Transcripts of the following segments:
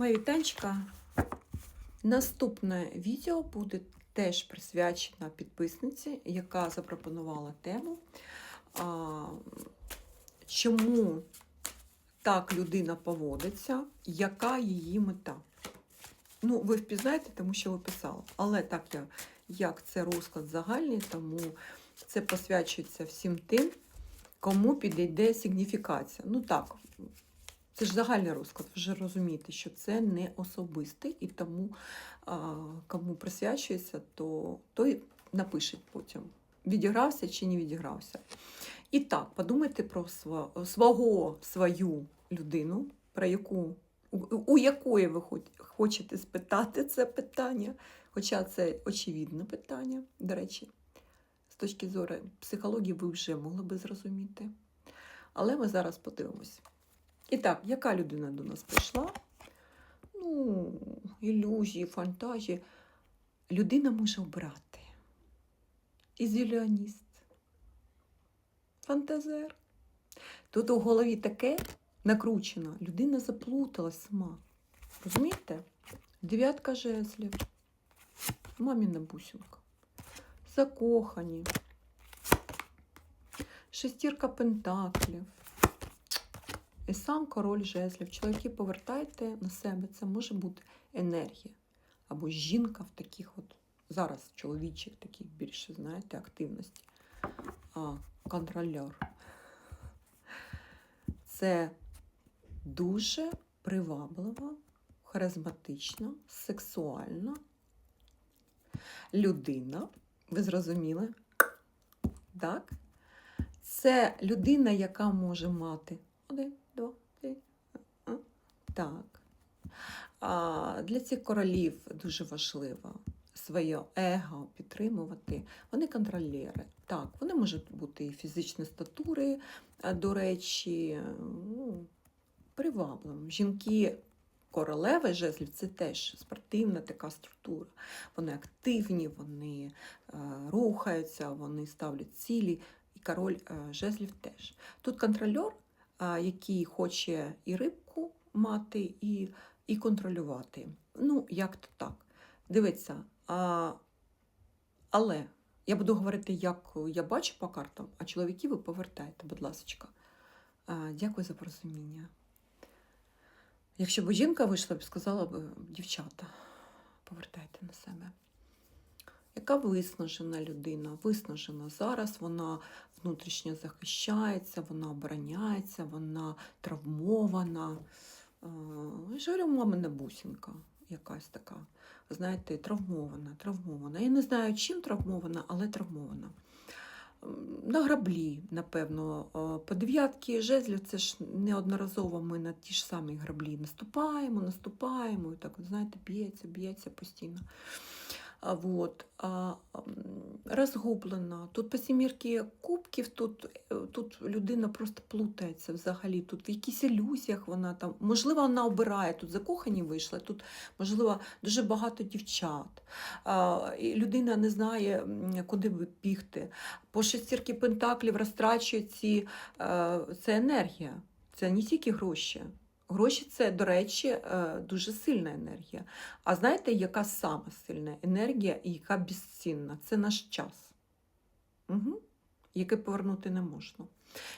Моя вітанчика. Наступне відео буде теж присвячено підписниці, яка запропонувала тему, а, чому так людина поводиться, яка її мета. Ну, ви впізнаєте, тому що ви писали. Але так я, як це розклад загальний, тому це посвячується всім тим, кому підійде сигніфікація. Ну так, це ж загальний розклад, ви ж розумієте, що це не особистий, і тому кому присвячується, то той напишіть потім, відігрався чи не відігрався. І так, подумайте про свого, свою людину, про яку, у якої ви хочете спитати це питання, хоча це очевидне питання, до речі, з точки зору психології ви вже могли би зрозуміти. Але ми зараз подивимось. І так, яка людина до нас прийшла? Ну, ілюзії, фантазії. Людина може обрати. Ізоліоніст, фантазер. Тут у голові таке накручено. Людина заплуталась сама. Розумієте? Дев'ятка жезлів. Маміна бусинка. Закохані. Шестірка пентаклів. І сам король жезлів. Чоловіки, повертайте на себе. Це може бути енергія. Або жінка в таких от, зараз чоловічих таких більше, знаєте, активності. А, контролер. Це дуже приваблива, харизматична, сексуальна людина. Ви зрозуміли? Так? Це людина, яка може мати один, два, три. Так. А для цих королів дуже важливо своє его підтримувати. Вони контролери. Так, вони можуть бути і фізичні статури, до речі, ну, привабливим. Жінки королеви жезлів це теж спортивна така структура. Вони активні, вони е, рухаються, вони ставлять цілі. І король е, жезлів теж. Тут контрольор, а, який хоче і рибку мати, і, і контролювати. Ну, як то так. Дивіться, а, але я буду говорити, як я бачу по картам, а чоловіки ви повертайте, будь ласка. Дякую за порозуміння. Якщо б жінка вийшла, б сказала б, дівчата, повертайте на себе. Яка виснажена людина? Виснажена зараз, вона внутрішньо захищається, вона обороняється, вона травмована. Е, Я ж говорю, мамина бусинка якась така. Знаєте, травмована, травмована. Я не знаю, чим травмована, але травмована. На граблі, напевно, Е, по дев'ятки жезлів це ж неодноразово ми на ті ж самі граблі наступаємо, наступаємо, і так, знаєте, б'ється, б'ється постійно. Вот. Розгублена. Тут по сімірки кубків, тут, е, тут людина просто плутається взагалі. Тут в якихось ілюзіях вона там, можливо, вона обирає, тут закохані вийшла, тут, можливо, дуже багато дівчат. І людина не знає, куди бігти. По шестірки пентаклів розтрачує ці, е, це енергія, це не тільки гроші. Гроші це, до речі, е, дуже сильна енергія. А знаєте, яка сама сильна енергія і яка безцінна? Це наш час, угу. який повернути не можна.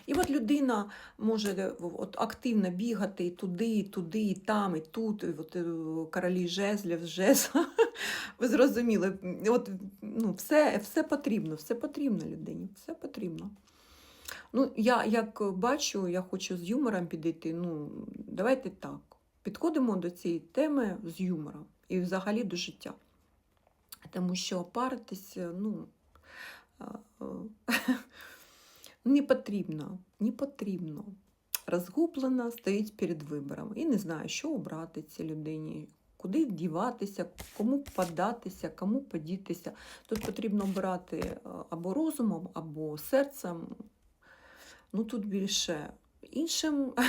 І от людина може е, от, активно бігати і туди, і туди, і там, і тут, і от, е, королі жезлів, жезла. Ви зрозуміли, от, ну, все, все потрібно, все потрібно людині, все потрібно. Ну, я як бачу, я хочу з юмором підійти. Ну, давайте так. Підходимо до цієї теми з юмором і взагалі до життя. Тому що паритися, ну, не потрібно, не потрібно. Розгублена стоїть перед вибором і не знає, що обрати цій людині, куди вдіватися, кому податися, кому подітися. Тут потрібно обирати або розумом, або серцем. Ну тут більше іншим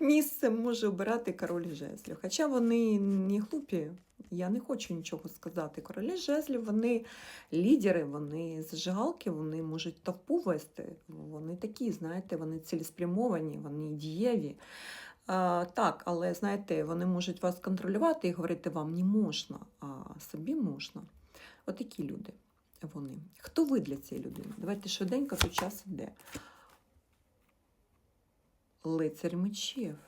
місцем може обирати король жезлів. Хоча вони не глупі, я не хочу нічого сказати. Королі жезлів, вони лідери, вони зажигалки, вони можуть товпу вести. Вони такі, знаєте, вони цілеспрямовані, вони дієві. А, так, але знаєте, вони можуть вас контролювати і говорити вам не можна, а собі можна. Отакі люди вони. Хто ви для цієї людини? Давайте швиденько, тут час іде. Лицар мечів.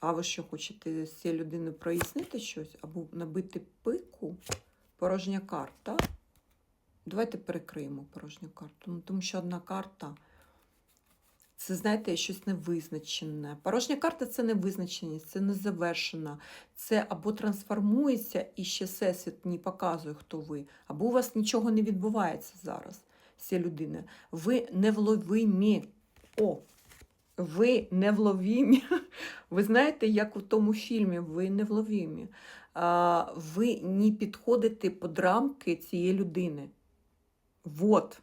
А ви що, хочете з цією людиною прояснити щось або набити пику? Порожня карта. Давайте перекриємо порожню карту. Ну, тому що одна карта це, знаєте, щось невизначене. Порожня карта це невизначеність, це незавершена. Це або трансформується і ще всесвіт не показує, хто ви, або у вас нічого не відбувається зараз з цією людиною. Ви невловимі. О! Ви невловімі. Ви знаєте, як у тому фільмі, ви невловімі. Ви не підходите під рамки цієї людини. Вот.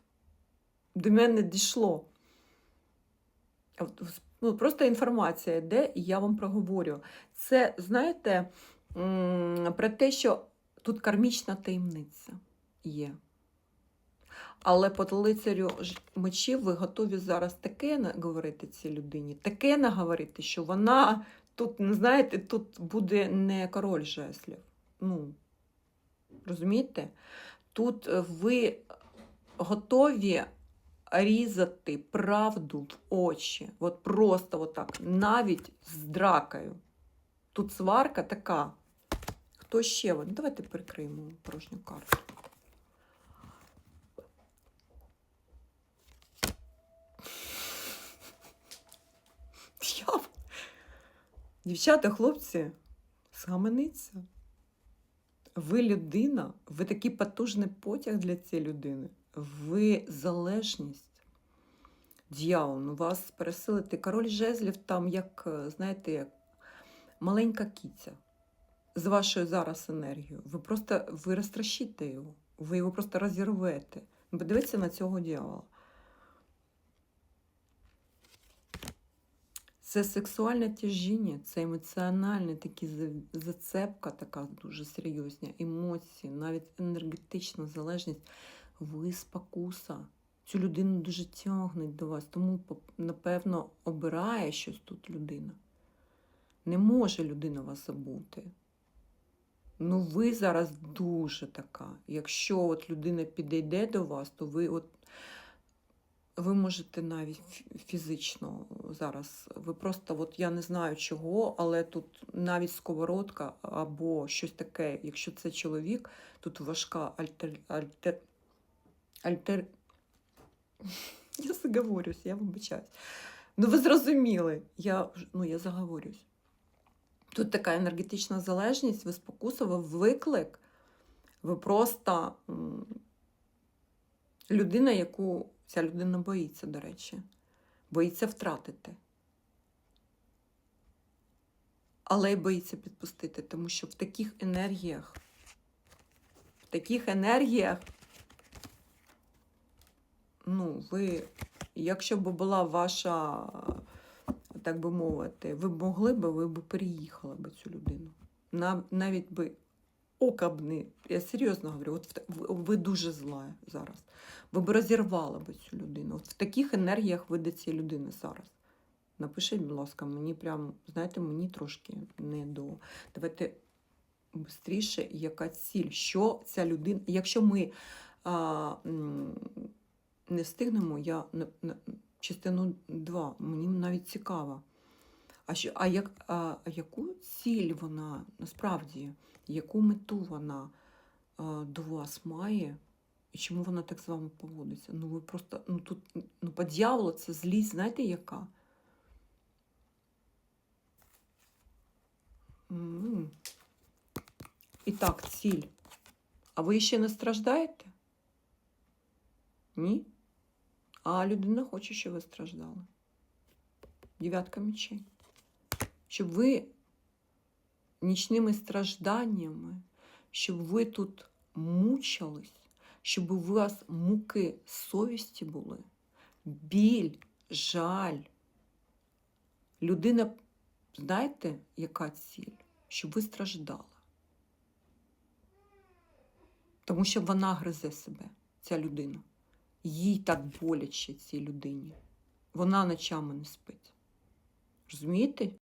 До мене дійшло. Ну, просто інформація йде, і я вам проговорю. Це, знаєте, про те, що тут кармічна таємниця є. Але по лицарю мечів ви готові зараз таке наговорити цій людині, таке наговорити, що вона тут, знаєте, тут буде не король жеслів. Ну, розумієте? Тут е, ви готові різати правду в очі. От просто отак, навіть з дракою. Тут сварка така. Хто ще? Давайте перекриємо порожню карту. Дівчата, хлопці, схаменіться. Ви людина, ви такий потужний потяг для цієї людини. Ви залежність. Дьявол, у вас пересилити король жезлів там, як, е, знаєте, як маленька кіця з вашою зараз енергією. Ви просто ви розтращите його, ви його просто розірвете. Ну, Подивіться на цього дьявола. Це сексуальне тяжіння, це емоціональне такі зацепка, така дуже серйозна, емоції, навіть енергетична залежність. Ви спокуса. Цю людину дуже тягнуть до вас, тому, напевно, обирає щось тут людина. Не може людина вас забути. Ну, ви зараз дуже така. Якщо от людина підійде до вас, то ви от ви можете навіть фізично зараз. Ви просто, от я не знаю чого, але тут навіть сковородка або щось таке, якщо це чоловік, тут важка альтер. альтер, альтер... Я заговорюсь, я вибачаюсь. Ну, ви зрозуміли, я, ну, я заговорюсь. Тут така енергетична залежність, ви спокусили виклик, ви просто людина, яку ця людина боїться, до речі, боїться втратити. Але й боїться підпустити, тому що в таких енергіях, в таких енергіях, ну, ви, якщо б була ваша, так би мовити, ви б могли б, ви б переїхали б цю людину. Нав- Навіть би ока б не, я серйозно говорю, от ви, дуже зла зараз. Ви б розірвали б цю людину. От в таких енергіях ви до цієї людини зараз. Напишіть, будь ласка, мені прям, знаєте, мені трошки не до. Давайте швидше, яка ціль, що ця людина. Якщо ми а, не встигнемо, я частину 2, мені навіть цікаво. А, що, а, як, а, а яку ціль вона насправді, яку мету вона а, до вас має? І чому вона так з вами поводиться? Ну ви просто, ну тут, ну по дьяволу це злість, знаєте яка? М. І так, ціль. А ви ще не страждаєте? Ні? А людина хоче, щоб ви страждали. Дев'ятка мечей. Щоб ви нічними стражданнями, щоб ви тут мучились, щоб у вас муки совісті були, біль, жаль. Людина, знаєте, яка ціль? Щоб ви страждали. Тому що вона гризе себе, ця людина. Їй так боляче цій людині. Вона ночами не спить. Розумієте?